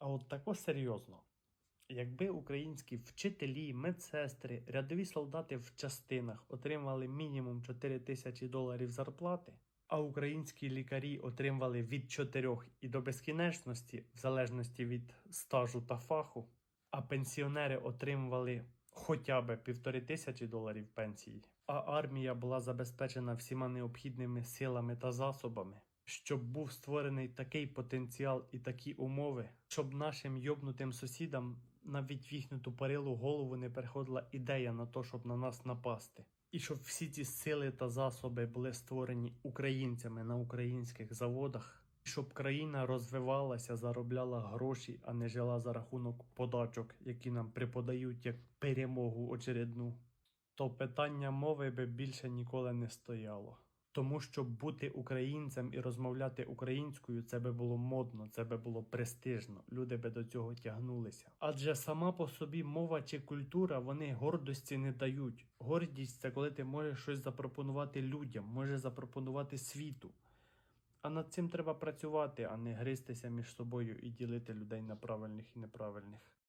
А от тако серйозно. Якби українські вчителі, медсестри, рядові солдати в частинах отримали мінімум 4 тисячі доларів зарплати, а українські лікарі отримали від 4 і до безкінечності, в залежності від стажу та фаху, а пенсіонери отримували хоча б півтори тисячі доларів пенсії, а армія була забезпечена всіма необхідними силами та засобами, щоб був створений такий потенціал і такі умови, щоб нашим йобнутим сусідам навіть в їхню тупорилу голову не приходила ідея на то, щоб на нас напасти. І щоб всі ці сили та засоби були створені українцями на українських заводах, щоб країна розвивалася, заробляла гроші, а не жила за рахунок подачок, які нам преподають як перемогу очередну, то питання мови би більше ніколи не стояло. Тому що бути українцем і розмовляти українською це би було модно, це би було престижно. Люди би до цього тягнулися. Адже сама по собі мова чи культура вони гордості не дають. Гордість це коли ти можеш щось запропонувати людям, можеш запропонувати світу. А над цим треба працювати, а не гристися між собою і ділити людей на правильних і неправильних.